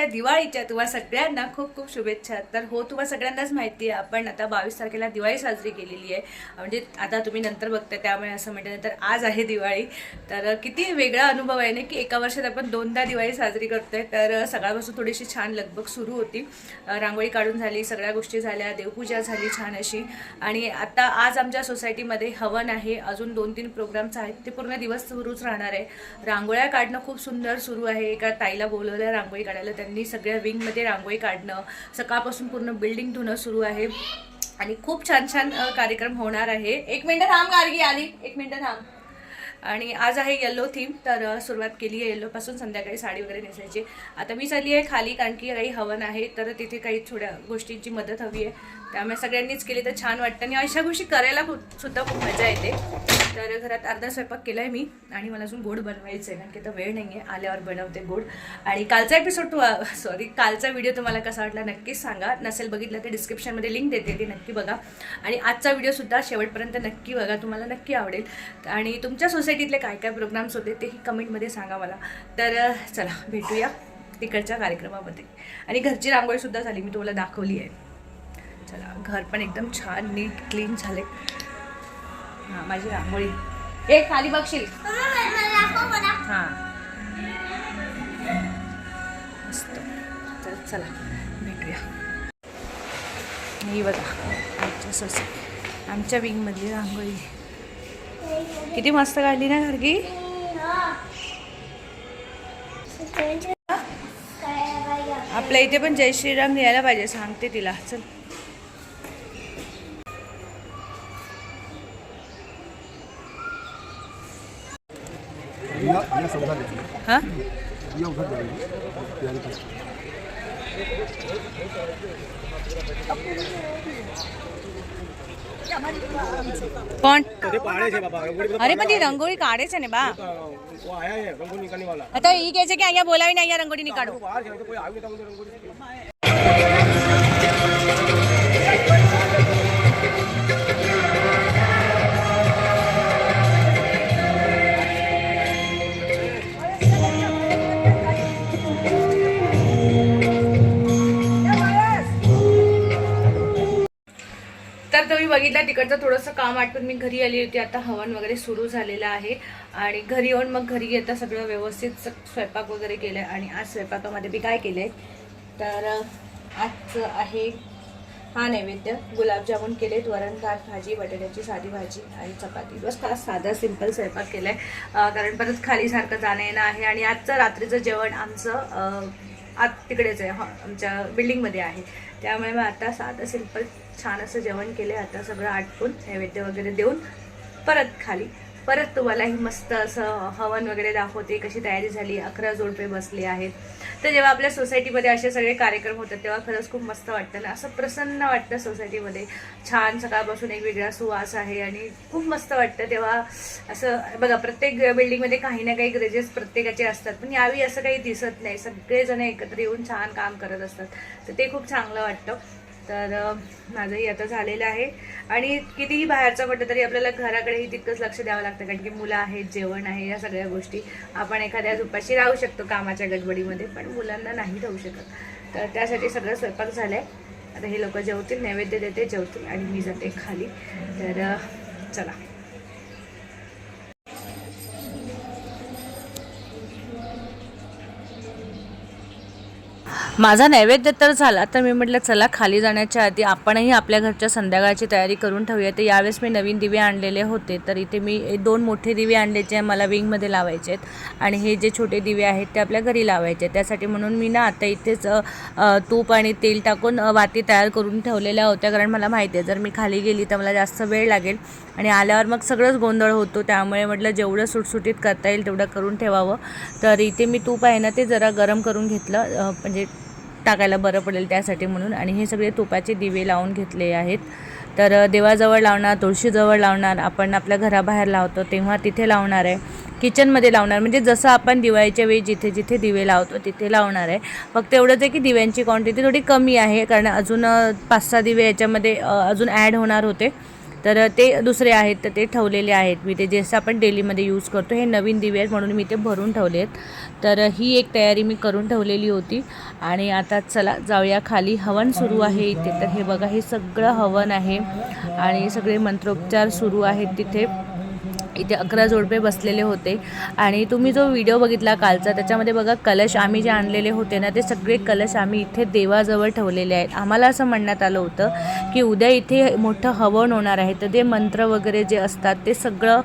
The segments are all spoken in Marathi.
आजच्या दिवाळीच्या तुम्हा सगळ्यांना खूप खूप शुभेच्छा. तर हो तुम्हा सगळ्यांनाच माहिती आहे. आपण आता बावीस तारखेला दिवाळी साजरी केलेली आहे. म्हणजे आता तुम्ही नंतर बघता त्यामुळे असं म्हटलं तर आज आहे दिवाळी. तर किती वेगळा अनुभव आहे ना की एका वर्षात आपण दोनदा दिवाळी साजरी करतोय. तर सकाळपासून थोडीशी छान लगबग सुरू होती. रांगोळी काढून झाली सगळ्या गोष्टी झाल्या देवपूजा झाली छान अशी. आणि आता आज आमच्या सोसायटीमध्ये हवन आहे. अजून दोन तीन प्रोग्राम्स आहेत. ते पूर्ण दिवस सुरूच राहणार आहे. रांगोळ्या काढणं खूप सुंदर सुरू आहे. एका ताईला बोलवलं रांगोळी काढायला त्यांनी सगळ्या विंगमध्ये रांगोळी काढणं सकाळपासून पूर्ण बिल्डिंग धुणं सुरू आहे. आणि खूप छान छान कार्यक्रम होणार आहे. एक मिनटं थांब गार्गी आली. एक मिनटं थांब. आणि आज आहे येल्लो थीम तर सुरुवात केली आहे येल्लोपासून संध्याकाळी साडी वगैरे नेसायची. आता मी चालली आहे खाली कारण की काही हवन आहे तर तिथे काही थोड्या गोष्टींची मदत हवी आहे. त्यामुळे सगळ्यांनीच केली तर छान वाटतं. आणि अशा गोष्टी करायला खूप सुद्धा खूप मजा येते. तर घरात अर्धा स्वयंपाक केला आहे मी आणि मला अजून गोड बनवायचं आहे कारण की आता वेळ नाही आहे आल्यावर बनवते गोड. आणि कालचा एपिसोड तू सॉरी कालचा व्हिडिओ तुम्हाला कसा वाटला नक्कीच सांगा. नसेल बघितलं तर डिस्क्रिप्शनमध्ये लिंक देते ती नक्की बघा. आणि आजचा व्हिडिओसुद्धा शेवटपर्यंत नक्की बघा तुम्हाला नक्की आवडेल. आणि तुमच्या सोसायटीतले काय काय प्रोग्राम्स होते तेही कमेंटमध्ये सांगा मला. तर चला भेटूया तिकडच्या कार्यक्रमामध्ये. आणि घरची रांगोळीसुद्धा झाली मी तुम्हाला दाखवली आहे. चला घर पण एकदम छान नीट क्लीन झाले हां माझी रांगोळी. ए खाली बघशील. हां. मस्त. तर चला भेटूया. ही बघा आमच्या सोसाय आमच्या विंगमधली रांगोळी. किती मस्त काढली ना घरगी आपल्या इथे पण जय श्रीराम लिहायला पाहिजे सांगते तिला. चल. हां? कोण? अरे पण ती रंगोळी काढे छे ने बा. आता ई कहै छे कि आइया बोलावी नहीं आइया रंगोली निकालो तर तुम्ही बघितला तिकडचं थोडंसं काम आटपून मी घरी आली होती. आता हवन वगैरे सुरू झालेलं आहे. आणि घरी येऊन मग घरी येता सगळं व्यवस्थित स्वयंपाक वगैरे केलं आणि आज स्वयंपाकामध्ये मी काय केलं तर आजचं आहे हा नैवेद्य. गुलाबजामुन केलेत वरण भात भाजी बटाट्याची साधी भाजी आणि चपाती. बस फार साधा सिंपल स्वयंपाक केलाय. आहे कारण परत खालीसारखं जाणं येणं आहे. आणि आजचं रात्रीचं जेवण आमचं आत तिकडेच आहे. हॉ- आमच्या बिल्डिंगमध्ये आहे. त्यामुळे मग आता साधं सिंपल छान असं जेवण केलं आता सगळं आटपून नैवेद्य वगैरे देऊन परत खाली. परत तुम्हालाही मस्त असं हवन वगैरे दाखवते कशी तयारी झाली अकरा जोडपे बसले आहेत. तर जेव्हा आपल्या सोसायटीमध्ये असे सगळे कार्यक्रम होतात तेव्हा खरंच खूप मस्त वाटतं ना. असं प्रसन्न वाटतं सोसायटीमध्ये. छान सकाळपासून एक वेगळा सुवास आहे आणि खूप मस्त वाटतं तेव्हा असं बघा प्रत्येक बिल्डिंगमध्ये काही ना काही ग्रेजेस प्रत्येकाचे असतात. पण यावेळी असं काही दिसत नाही. सगळेजण एकत्र येऊन छान काम करत असतात. तर ते खूप चांगलं वाटतं. तर माझंही आता झालेलं आहे. आणि कितीही बाहेरचं म्हटलं तरी आपल्याला घराकडेही तितकंच लक्ष द्यावं लागतं कारण की मुलं आहेत जेवण आहे या सगळ्या गोष्टी आपण एखाद्या झुपाशी राहू शकतो कामाच्या गडबडीमध्ये पण मुलांना नाही राहू शकत. तर त्यासाठी सगळं स्वयंपाक झालं आहे आता हे लोक जेवतील नैवेद्य देते जेवतील आणि मी जाते खाली. तर चला. माझा नैवेद्य तर झाला तर मी म्हटलं चला खाली जाण्याच्या आधी आपणही आपल्या घरच्या संध्याकाळची तयारी करून ठेवूया. तर यावेळेस मी नवीन दिवे आणलेले होते तर इथे मी दोन मोठे दिवे आणले जे मला विंगमध्ये लावायचे आहेत. आणि हे जे छोटे दिवे आहेत ते आपल्या घरी लावायचे आहेत. त्यासाठी म्हणून मी ना आता इथेच तूप आणि तेल टाकून वाती तयार करून ठेवलेल्या होत्या. कारण मला माहिती आहे जर मी खाली गेली तर मला जास्त वेळ लागेल. आणि आल्यावर मग सगळंच गोंधळ होतो. त्यामुळे म्हटलं जेवढं सुटसुटीत करता येईल तेवढं करून ठेवावं. तर इथे मी तूप आहे ना ते जरा गरम करून घेतलं. म्हणजे टाकायला बरं पडेल त्यासाठी म्हणून. आणि हे सगळे तुपाचे दिवे लावून घेतले आहेत. तर देवाजवळ लावणार तुळशीजवळ लावणार आपण आपल्या घराबाहेर लावतो तेव्हा तिथे लावणार आहे. किचनमध्ये लावणार म्हणजे जसं आपण दिवाळीच्या वेळी जिथे जिथे दिवे लावतो तिथे लावणार आहे. फक्त एवढंच आहे की दिव्यांची क्वांटिटी थोडी कमी आहे कारण अजून पाच सहा दिवे याच्यामध्ये अजून ॲड होणार होते. तर ते दुसरे आहेत तर ते ठेवलेले आहेत. मी ते जसं आपण डेलीमध्ये यूज करतो हे नवीन दिवे आहेत म्हणून मी ते भरून ठेवले आहेत तर ही एक तयारी मी करून ठेवलेली होती. आणि आता चला जाऊया खाली. हवन सुरू आहे इथे. तर हे बघा हे सगळं हवन आहे. आणि सगळे मंत्रोपचार सुरू आहेत तिथे. इथे अकरा जोडपे बसलेले होते. आणि तुम्ही जो व्हिडिओ बघितला कालचा त्याच्यामध्ये बघा कलश आम्ही जे आणलेले होते ना ते सगळे कलश आम्ही इथे देवाजवळ ठेवलेले आहेत. आम्हाला असं म्हणण्यात आलं होतं की उद्या इथे मोठं हवन होणार आहे. तर ते मंत्र वगैरे जे असतात ते सगळं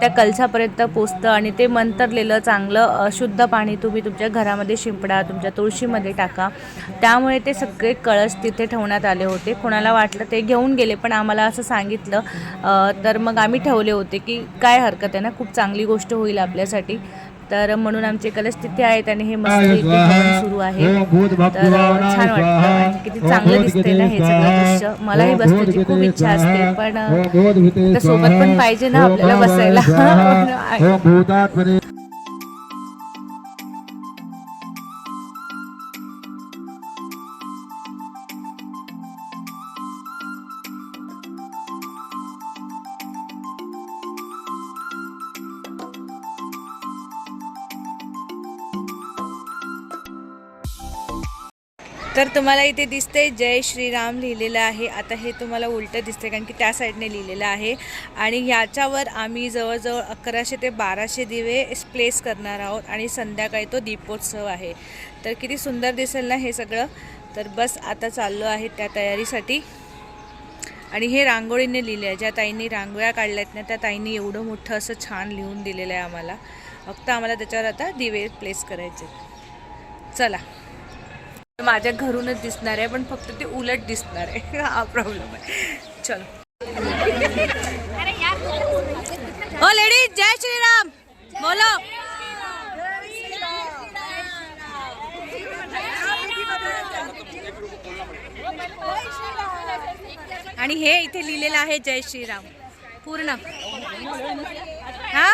त्या कलशापर्यंत पोचतं आणि ते मंत्रलेलं चांगलं शुद्ध पाणी तुम्ही तुमच्या घरामध्ये शिंपडा तुमच्या तुळशीमध्ये टाका. त्यामुळे ते सगळे कळश तिथे ठेवण्यात आले होते. कोणाला वाटलं ते घेऊन गेले पण आम्हाला असं सांगितलं. तर मग आम्ही ठेवले होते की काय हरकत आहे ना? खूप चांगली गोष्ट होईल आपल्यासाठी. तर म्हणून आमचे कलश तिथे आहेत आणि हे मस्त सुरू आहे. तर छान वाटतं. किती चांगलं दिसते ना हे सगळं दृश्य. मलाही बसण्याची खूप इच्छा असते पण सोबत पण पाहिजे ना आपल्याला बसायला. तर तुम्हाला इथे दिसते जय श्रीराम लिहिलेलं आहे. आता हे तुम्हाला उलटं दिसते कारण की त्या साईडने लिहिलेलं आहे. आणि ह्याच्यावर आम्ही जवळजवळ अकराशे ते बाराशे दिवे प्लेस करणार आहोत आणि संध्याकाळी तो दीपोत्सव आहे. तर किती सुंदर दिसेल ना हे सगळं. तर बस आता चाललो आहे त्या तयारीसाठी. आणि हे रांगोळीने लिहिले आहे ज्या ताईंनी रांगोळ्या काढल्या आहेत ना त्या ताईंनी एवढं मोठं असं छान लिहून दिलेलं आहे आम्हाला. फक्त आम्हाला त्याच्यावर आता दिवे प्लेस करायचे चला. माझ्या घरूनच दिसणार आहे पण फक्त ते उलट दिसणार आहे. हा प्रॉब्लेम आहे. चलो. हो लेडीज जय श्रीराम. बोलो. आणि हे इथे लिहिलेलं आहे जय श्रीराम. पूर्ण. हा?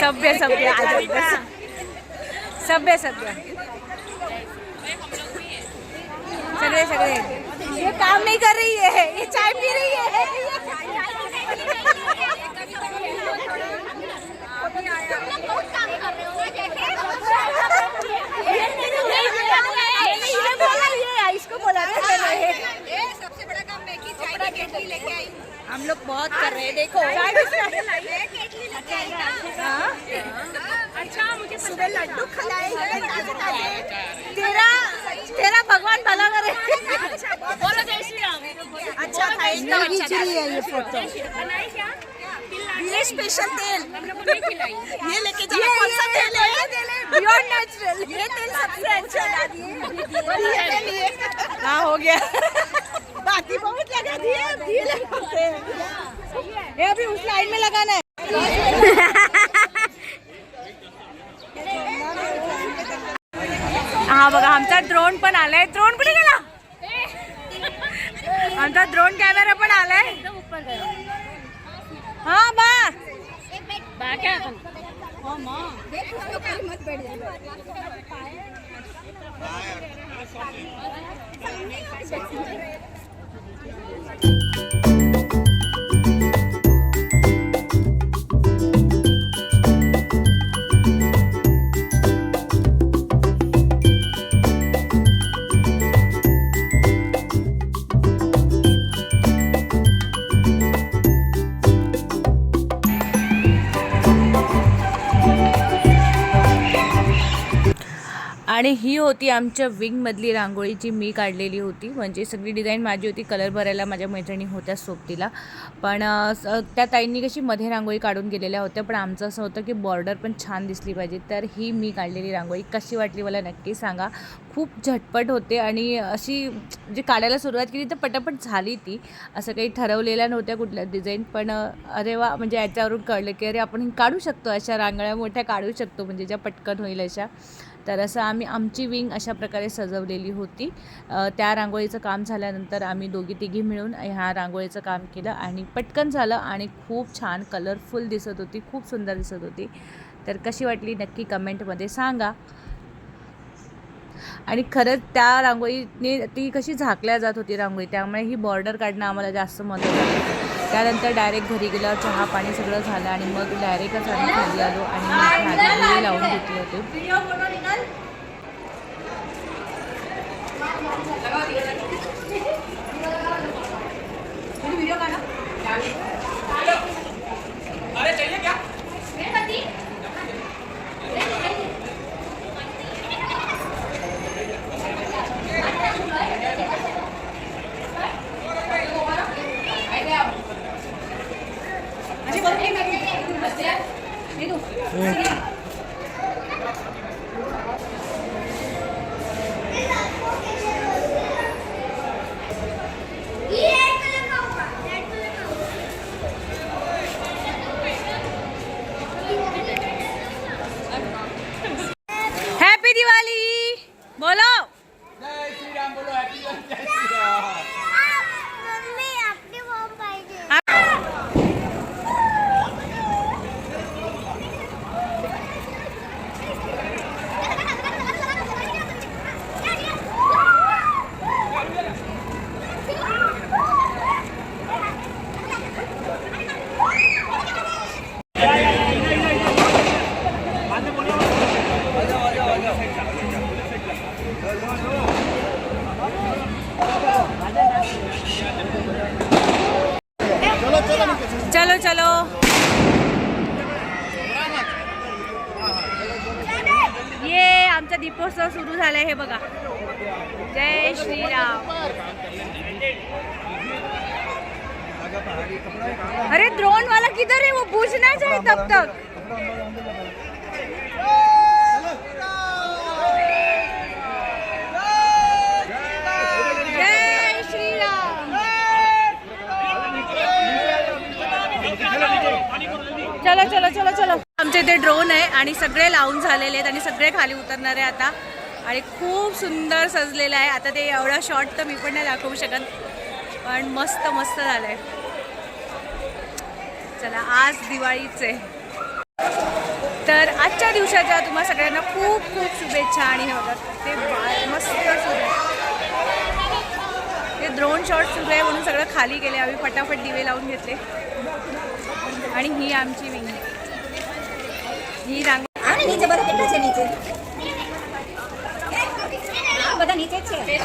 सभ्य सभ्य. सभ्य सभ्य ये काम नहीं कर रही है ये चाय पी रही है इसको बोला सबसे बड़ा काम मैं की चाय की केटली लेके आई हम लोग बहुत कर रहे हैं देखो। अच्छा मुझे सुबह लड्डू खिलाए ताजे ताजे तेरा तेरा भगवान भला करे। बोलो जय श्री राम। अच्छा यू अच्छा है ये फ़ोटो ये स्पेशल तेल। ये लेके जाओ कौन सा तेल है? प्योर नेचुरल ये तेल सबसे अच्छा लगा दिए हाँ हो गया। बाकी बहुत लगा दिए ये लगाते हैं ये अभी उस लाइन में लगाना है. हा बघा आमचा ड्रोन पण आलाय. ड्रोन कुठे गेला? आमचा ड्रोन कॅमेरा पण आलाय. हा बा. ही होती आमच्या विंगमधली रांगोळी जी मी काढलेली होती. म्हणजे सगळी डिझाईन माझी होती कलर भरायला माझ्या मैत्रिणी होत्या सोबतीला. पण स- त्या ताईंनी कशी मध्ये रांगोळी काढून गेलेल्या होत्या. पण आमचं असं होतं की बॉर्डर पण छान दिसली पाहिजे. तर ही मी काढलेली रांगोळी. कशी वाटली मला नक्की सांगा. खूप झटपट होते आणि अशी जी काढायला सुरुवात केली तर पटापट झाली ती. असं काही ठरवलेल्या नव्हत्या कुठल्या डिझाईन पण अरे वा म्हणजे याच्यावरून कळलं की अरे आपण काढू शकतो अशा रांगोळ्या. मोठ्या काढू शकतो. म्हणजे ज्या पटकन होईल अशा. तर असं आम्ही आमची विंग अशा प्रकारे सजवलेली होती. त्या रांगोळीचं काम झाल्यानंतर आम्ही दोघी तिघी मिळून ह्या रांगोळीचं काम केलं आणि पटकन झालं आणि खूप छान कलरफुल दिसत होती खूप सुंदर दिसत होती. तर कशी वाटली नक्की कमेंटमध्ये सांगा. आणि खरंच त्या रांगोळीने ती कशी झाकल्या जात होती रांगोळी त्यामुळे ही बॉर्डर काढणं आम्हाला जास्त महत्त्वाचं त्यानंतर डायरेक्ट घरी गेल्यावर चहा पाणी सगळं झालं आणि मग डायरेक्टच आम्ही खाली आलो आणि मग खाली लावून घेतले होते. 嗯。आमचा सुरू झालाय हे बघा. जय श्रीराम. अरे ड्रोन वाला किधर है वो? पूछना चाहिए तब तक. जय श्रीराम. चलो चलो चलो चलो. आमचे इथे ड्रोन आहे आणि सगळे लावून झालेले आहेत आणि सगळे खाली उतरणार आहे आता. आणि खूप सुंदर सजलेलं आहे. आता ते एवढा शॉट तर मी पण नाही दाखवू शकत पण मस्त मस्त झालंय. चला आज दिवाळीचे. तर आजच्या दिवसाच्या तुम्हा सगळ्यांना खूप खूप शुभेच्छा आणि हे बघा ते बा- मस्त सुरू आहे. ते ड्रोन शॉट सुरू आहे म्हणून सगळं खाली गेले. आम्ही फटाफट दिवे लावून घेतले. आणि ही आमची विंग ઘી રાંગ આને નીચે બધા કેટલા છે નીચે બધા નીચે છે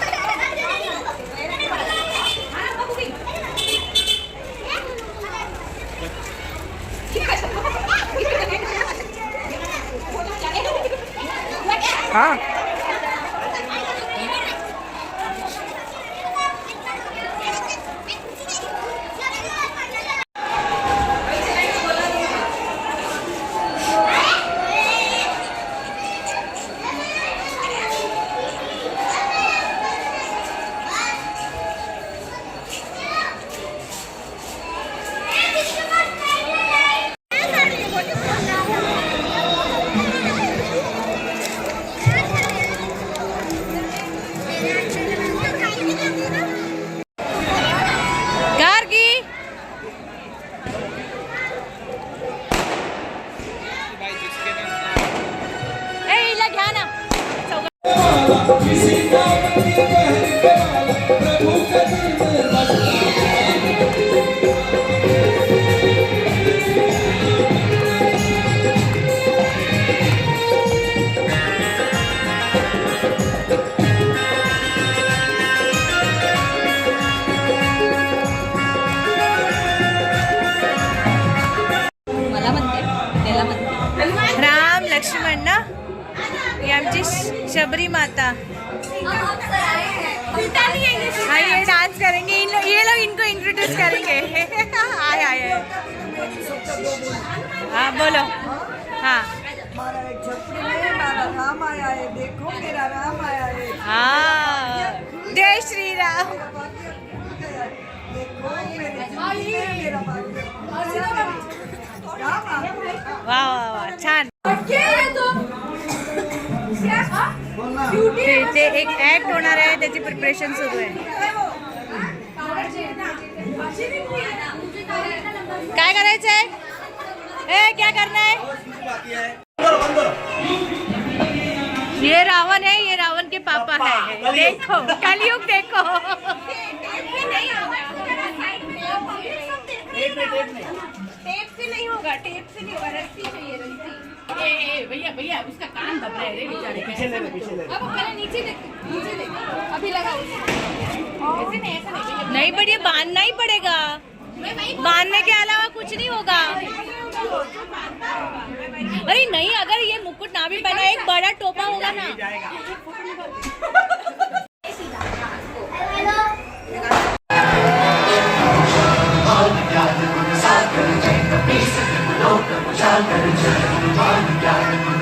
लक्ष्मण ना? श- शबरी माता हाँ ये डांस करेंगे। इन ये लोग इनको इंट्रोड्यूस करेंगे। आए आए हाँ बोलो। हाँ। है। जय श्री राम वाह वाह ज़िंदगी में मेरा भाग्य राम आया वा वा वा छान। ते ते एक ऍक्ट होणार आहे त्याची प्रिपरेशन सुरू आहे. काय करायचंय? ए क्या करना है ये रावण है ये रावण के पापा है। देखो कलयुग देखो। टेप से नहीं होगा टेप से नहीं होगा रस्सी चाहिए रस्सी। भैया भैया उसका कान दब रहा है बेचारे। पीछे ले पीछे ले अब पहले नीचे देख नीचे देख। अभी लगा ऐसे नहीं ऐसा नहीं नहीं पर ये बांधना ही पड़ेगा। बांधने के अलावा कुछ नहीं होगा। अरे नहीं अगर ये मुकुट ना भी पहना एक बड़ा टोपा होगा ना। London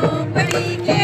ಹೋಬಳಿಗೆ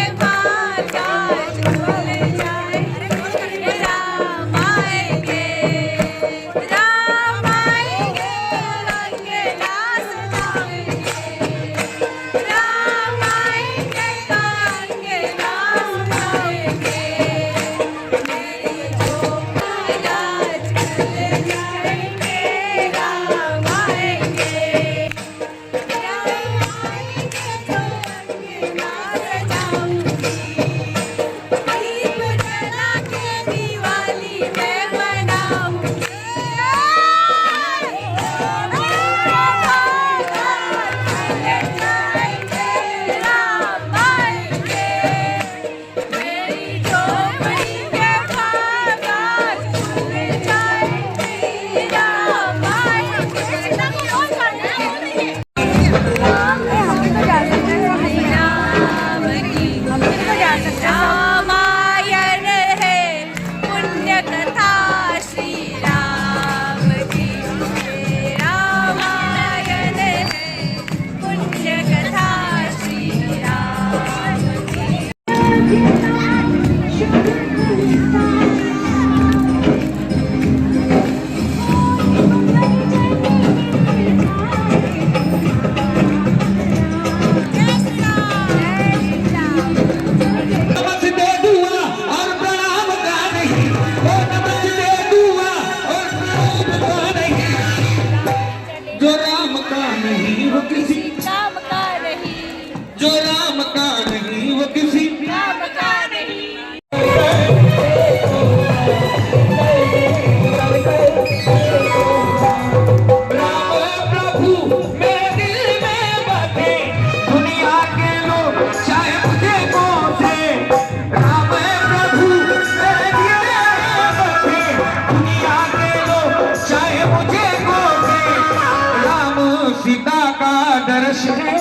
दर्श है।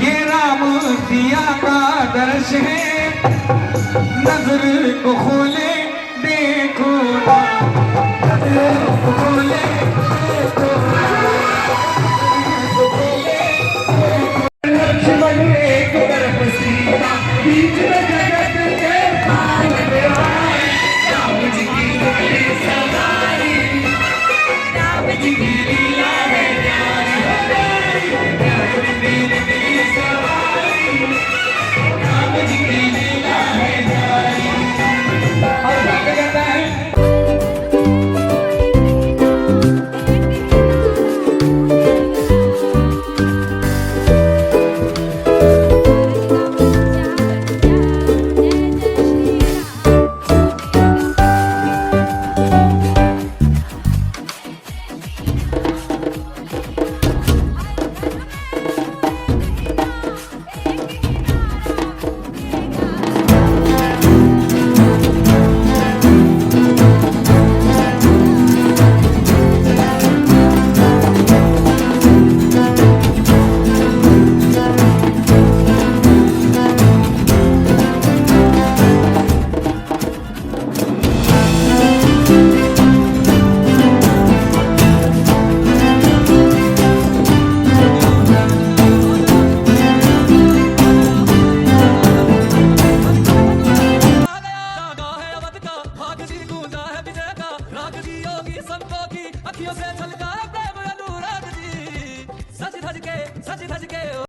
ये राम सिया का दर्श है। नजर को खोले देखो ना। नजर को खोले देखो लक्ष्मण एक तरफ सीता बीच में